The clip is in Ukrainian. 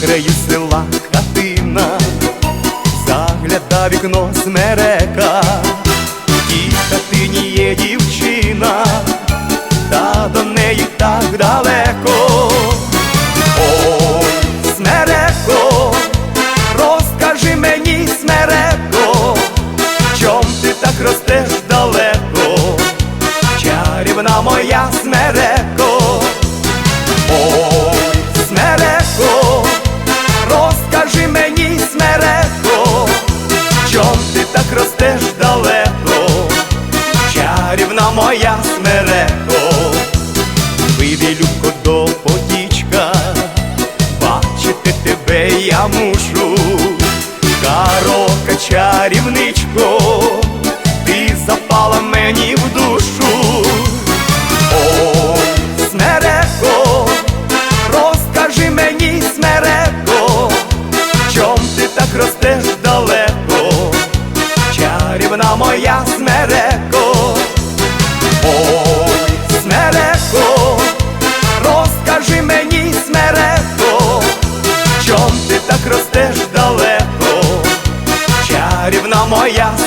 краю села хатина, загляда вікно смерека, тій хатині є дівчина, та до неї так далеко. Ой, смереко, розкажи мені, смереко, чом ти так ростеш далеко, чарівна моя смереко. Чарівна моя смереко, вийди, любко, до потічка, бачити тебе я мушу, Карока чарівничко, ти запала мені в душу. Ой, смереко, розкажи мені, смереко, чом ти так ростеш далеко, чарівна моя смереко. Моя смереко.